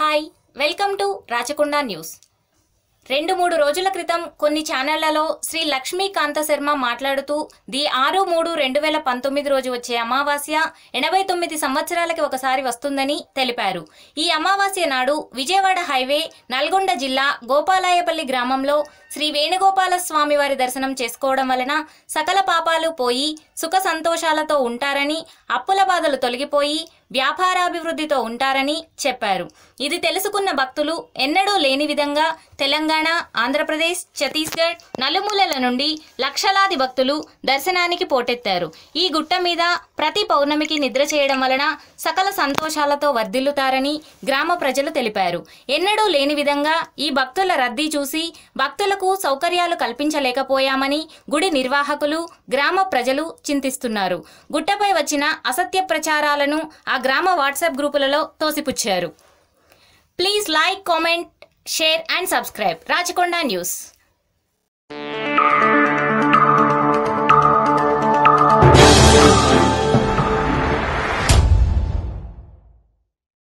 Hi welcome to Rachakonda news. రెండు మూడు రోజుల క్రితం కొన్ని ఛానళ్ళలో శ్రీ లక్ష్మీకాంత శర్మ మాట్లాడుతూ ది ఆరు మూడు రెండు వేల పంతొమ్మిది రోజు వచ్చే అమావాస్య ఎనభై తొమ్మిది సంవత్సరాలకి ఒకసారి వస్తుందని తెలిపారు. ఈ అమావాస్య నాడు విజయవాడ హైవే నల్గొండ జిల్లా గోపాలాయపల్లి గ్రామంలో శ్రీ వేణుగోపాల స్వామి వారి దర్శనం చేసుకోవడం వలన సకల పాపాలు పోయి సుఖ సంతోషాలతో ఉంటారని అప్పుల బాధలు తొలగిపోయి వ్యాపారాభివృద్ధితో ఉంటారని చెప్పారు. ఇది తెలుసుకున్న భక్తులు ఎన్నడూ లేని విధంగా తెలంగాణ ఆంధ్రప్రదేశ్ ఛత్తీస్గఢ్ నలుమూలల నుండి లక్షలాది భక్తులు దర్శనానికి పోటెత్తారు. ఈ గుట్ట మీద ప్రతి పౌర్ణమికి నిద్ర చేయడం వలన సకల సంతోషాలతో వర్ధిల్లుతారని గ్రామ ప్రజలు తెలిపారు. ఎన్నడూ లేని విధంగా ఈ భక్తుల రద్దీ చూసి భక్తులకు సౌకర్యాలు కల్పించలేకపోయామని గుడి నిర్వాహకులు గ్రామ ప్రజలు చింతిస్తున్నారు. గుట్టపై వచ్చిన అసత్య ప్రచారాలను ఆ గ్రామ వాట్సాప్ గ్రూపులలో తోసిపుచ్చారు. Please like comment share and subscribe. Rachakonda news.